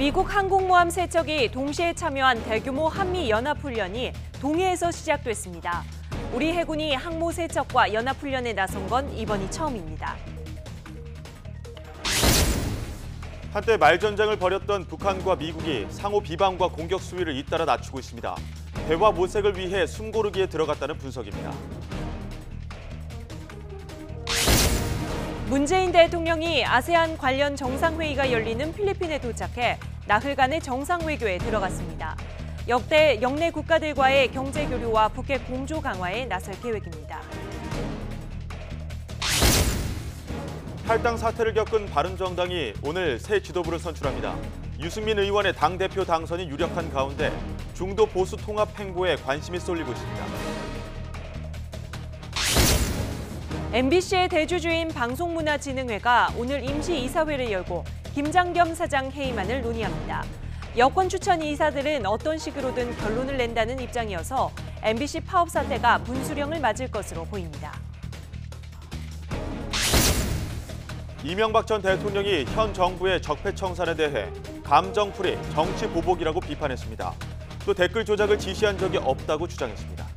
미국 항공모함 세척이 동시에 참여한 대규모 한미 연합훈련이 동해에서 시작됐습니다. 우리 해군이 항모 세척과 연합훈련에 나선 건 이번이 처음입니다. 한때 말전쟁을 벌였던 북한과 미국이 상호 비방과 공격 수위를 잇따라 낮추고 있습니다. 대화 모색을 위해 숨고르기에 들어갔다는 분석입니다. 문재인 대통령이 아세안 관련 정상회의가 열리는 필리핀에 도착해 나흘간의 정상 외교에 들어갔습니다. 역대 영내 국가들과의 경제 교류와 북핵 공조 강화에 나설 계획입니다. 탈당 사태를 겪은 바른정당이 오늘 새 지도부를 선출합니다. 유승민 의원의 당대표 당선이 유력한 가운데 중도 보수 통합 행보에 관심이 쏠리고 있습니다. MBC의 대주주인 방송문화진흥회가 오늘 임시 이사회를 열고 김장겸 사장 해임안을 논의합니다. 여권 추천 이사들은 어떤 식으로든 결론을 낸다는 입장이어서 MBC 파업 사태가 분수령을 맞을 것으로 보입니다. 이명박 전 대통령이 현 정부의 적폐 청산에 대해 감정풀이 정치 보복이라고 비판했습니다. 또 댓글 조작을 지시한 적이 없다고 주장했습니다.